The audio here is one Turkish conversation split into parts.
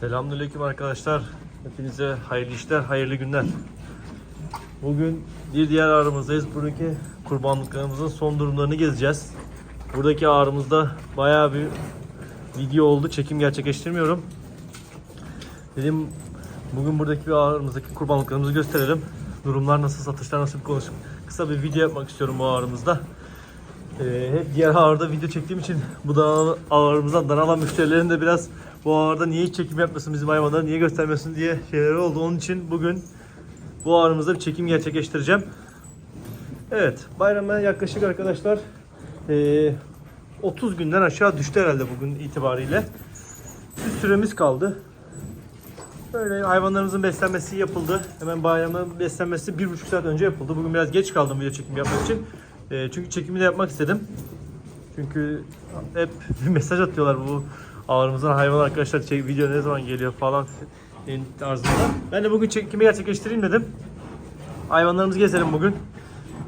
Selamünaleyküm arkadaşlar. Hepinize hayırlı işler, hayırlı günler. Bugün bir diğer ağrımızdayız. Buradaki kurbanlıklarımızın son durumlarını gezeceğiz. Buradaki ağrımızda bayağı bir video oldu. Çekim gerçekleştirmiyorum. Dedim bugün buradaki bir ağrımızdaki kurbanlıklarımızı gösterelim. Durumlar nasıl, satışlar nasıl bir konuşalım. Kısa bir video yapmak istiyorum bu ağrımızda. Ee, hep diğer ağırda video çektiğim için bu da ağırımızdan daralan müşterilerin de biraz bu ağırda niye hiç çekim yapmasın bizim hayvanları niye göstermesin diye şeyleri oldu. Onun için bugün bu ağrımızda bir çekim gerçekleştireceğim. Evet bayrama yaklaşık arkadaşlar ee, 30 günden aşağı düştü herhalde bugün itibariyle. Bir süremiz kaldı. Böyle hayvanlarımızın beslenmesi yapıldı. Hemen bayramın beslenmesi bir buçuk saat önce yapıldı. Bugün biraz geç kaldım video çekim yapmak için. Ee, çünkü çekimi de yapmak istedim. Çünkü hep mesaj atıyorlar bu ağrımızdan hayvan arkadaşlar çek, video ne zaman geliyor falan tarzında. Ben de bugün çekimi gerçekleştireyim dedim. Hayvanlarımızı gezelim bugün.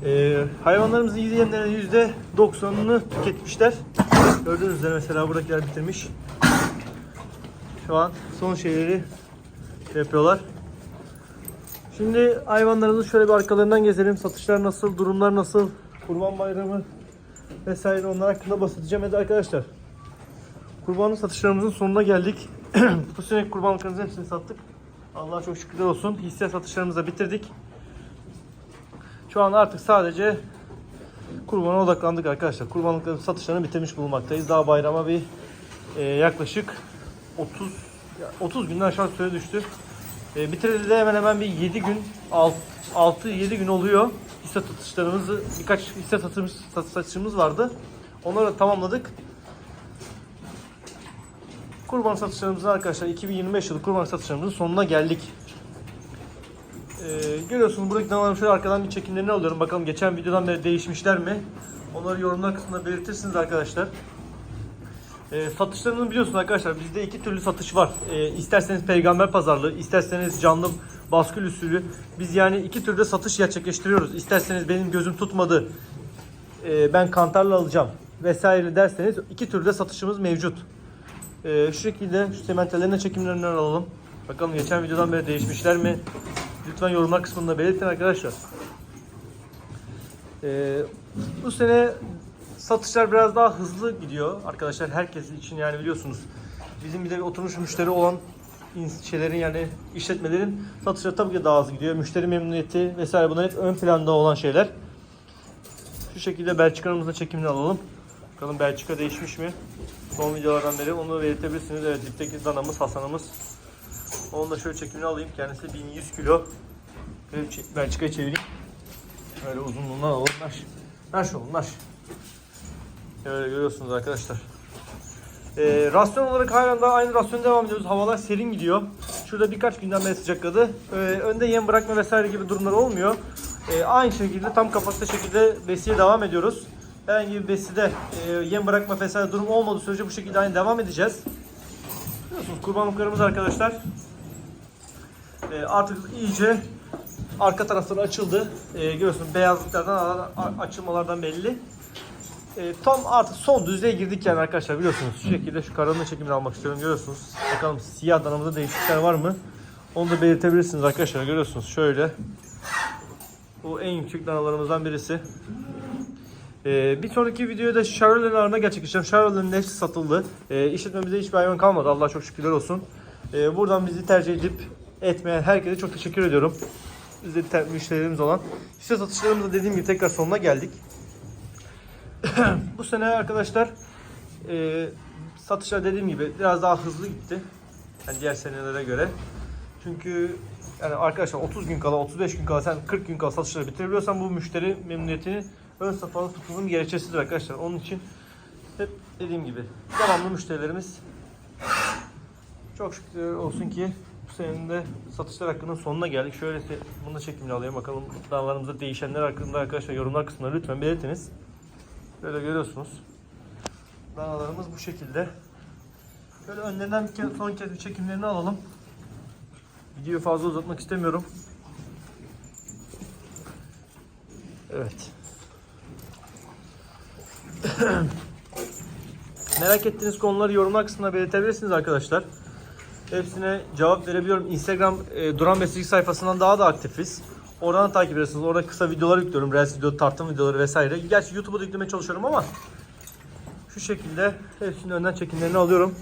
Ee, hayvanlarımızı izleyenlerin %90'ını tüketmişler. Gördüğünüz üzere mesela buradakiler bitirmiş. Şu an son şeyleri şey yapıyorlar. Şimdi hayvanlarımızı şöyle bir arkalarından gezelim. Satışlar nasıl, durumlar nasıl, kurban bayramı vesaire onlar hakkında bahsedeceğim. Hadi arkadaşlar. Kurbanlık satışlarımızın sonuna geldik. Bu sene kurbanlıklarımızın hepsini sattık. Allah'a çok şükürler olsun. Hisse satışlarımızı da bitirdik. Şu an artık sadece kurbana odaklandık arkadaşlar. Kurbanlıkların satışlarını bitirmiş bulunmaktayız. Daha bayrama bir e, yaklaşık 30 30 günden aşağı süre düştü. E, bitireli de hemen hemen bir 7 gün 6-7 gün oluyor. Hisse satışlarımızı birkaç hisse satış satışımız vardı. Onları da tamamladık. Kurban satışlarımızın arkadaşlar 2025 yılı kurban satışlarımızın sonuna geldik. Ee, görüyorsunuz buradaki danalarım şöyle arkadan bir çekimlerini alıyorum. Bakalım geçen videodan beri değişmişler mi? Onları yorumlar kısmında belirtirsiniz arkadaşlar. Ee, satışlarını biliyorsunuz arkadaşlar bizde iki türlü satış var. Ee, isterseniz peygamber pazarlığı, isterseniz canlı baskül usulü. Biz yani iki türlü satış gerçekleştiriyoruz. İsterseniz benim gözüm tutmadı, ee, ben kantarla alacağım vesaire derseniz iki türlü satışımız mevcut. Ee, şu şekilde şu sementelerine çekimlerinden alalım. Bakalım geçen videodan beri değişmişler mi? Lütfen yorumlar kısmında belirtin arkadaşlar. Ee, bu sene satışlar biraz daha hızlı gidiyor arkadaşlar herkes için yani biliyorsunuz. Bizim bir de bir oturmuş müşteri olan şeylerin yani işletmelerin satışları tabii ki daha hızlı gidiyor. Müşteri memnuniyeti vesaire bunlar hep ön planda olan şeyler. Şu şekilde Belçika'mızda çekimini alalım. Bakalım Belçika değişmiş mi? Son videolardan beri onu belirtebilirsiniz. Evet dipteki danamız Hasan'ımız. Onu da şöyle çekimini alayım. Kendisi 1100 kilo. Belçika'ya çevireyim. Böyle uzunluğundan alalım. Naş. Naş olun naş. Böyle görüyorsunuz arkadaşlar. Ee, rasyon olarak halen daha aynı rasyon devam ediyoruz. Havalar serin gidiyor. Şurada birkaç günden beri sıcakladı. Ee, önde yem bırakma vesaire gibi durumlar olmuyor. Ee, aynı şekilde tam kapasite şekilde besiye devam ediyoruz. Herhangi bir beside e, yem bırakma vesaire durum olmadığı sürece bu şekilde aynı devam edeceğiz. Biliyorsunuz kurbanlıklarımız arkadaşlar e, artık iyice arka tarafları açıldı. E, görüyorsunuz beyazlıklardan açılmalardan belli. E, tam artık son düzeye girdik yani arkadaşlar biliyorsunuz. Şu şekilde şu karanlığı çekimini almak istiyorum görüyorsunuz. Bakalım siyah danamızda değişiklikler var mı? Onu da belirtebilirsiniz arkadaşlar görüyorsunuz. Şöyle. Bu en yüksek danalarımızdan birisi. Ee, bir sonraki videoda Charolaine'in ağrına gerçekleşeceğim. Charolaine'in hepsi satıldı. Ee, işletmemizde hiçbir hayvan kalmadı. Allah çok şükürler olsun. Ee, buradan bizi tercih edip etmeyen herkese çok teşekkür ediyorum. Biz de ter- müşterilerimiz olan. Hisse satışlarımızda dediğim gibi tekrar sonuna geldik. Bu sene arkadaşlar e, satışlar dediğim gibi biraz daha hızlı gitti. Yani diğer senelere göre. Çünkü yani arkadaşlar 30 gün kala, 35 gün kala, sen 40 gün kala satışları bitirebiliyorsan bu müşteri memnuniyetini ön safhada tutmanın gerekçesidir arkadaşlar. Onun için hep dediğim gibi devamlı müşterilerimiz çok şükür olsun ki bu senenin de satışlar hakkında sonuna geldik. Şöyle bunu da çekimini alayım bakalım davalarımızda değişenler hakkında arkadaşlar yorumlar kısmına lütfen belirtiniz. Böyle görüyorsunuz. Danalarımız bu şekilde. Böyle önlerinden bir kez, son kez bir çekimlerini alalım. Videoyu fazla uzatmak istemiyorum. Evet. Merak ettiğiniz konuları yorumlar kısmına belirtebilirsiniz arkadaşlar. Hepsine cevap verebiliyorum. Instagram e, Duran Besicilik sayfasından daha da aktifiz. Oradan takip edersiniz. Orada kısa videolar yüklüyorum. Reels video, tartım videoları vesaire. Gerçi YouTube'a da yüklemeye çalışıyorum ama şu şekilde hepsinin önden çekimlerini alıyorum.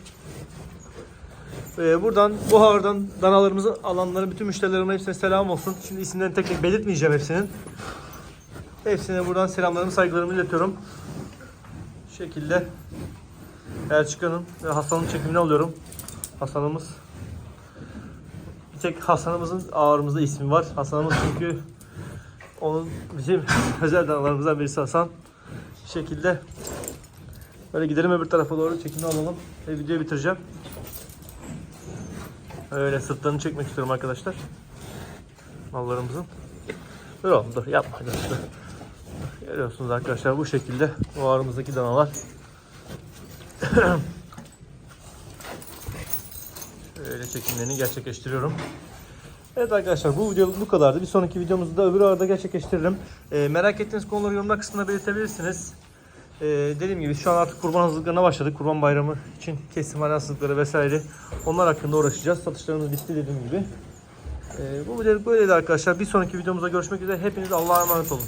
Ee, buradan bu hardan danalarımızı alanların bütün müşterilerime hepsine selam olsun. Şimdi isimlerini tek tek belirtmeyeceğim hepsinin. Hepsine buradan selamlarımı saygılarımı iletiyorum. Şu şekilde Belçika'nın ve Hasan'ın çekimini alıyorum. Hasan'ımız tek Hasan'ımızın ağrımızda ismi var. Hasan'ımız çünkü onun bizim özel danalarımızdan birisi Hasan. Bu şekilde böyle gidelim öbür tarafa doğru çekimini alalım ve videoyu bitireceğim. Öyle sırtlarını çekmek istiyorum arkadaşlar. Mallarımızın. Dur oğlum dur yapma. Dur. Görüyorsunuz arkadaşlar bu şekilde bu ağrımızdaki danalar. Şöyle çekimlerini gerçekleştiriyorum. Evet arkadaşlar bu video bu kadardı. Bir sonraki videomuzda da öbür arada gerçekleştiririm. Ee, merak ettiğiniz konuları yorumlar kısmında belirtebilirsiniz. Ee, dediğim gibi şu an artık kurban hazırlıklarına başladık. Kurban bayramı için kesim hazırlıkları vesaire. Onlar hakkında uğraşacağız. Satışlarımız bitti dediğim gibi. Ee, bu videoluk böyleydi arkadaşlar. Bir sonraki videomuzda görüşmek üzere. Hepiniz Allah'a emanet olun.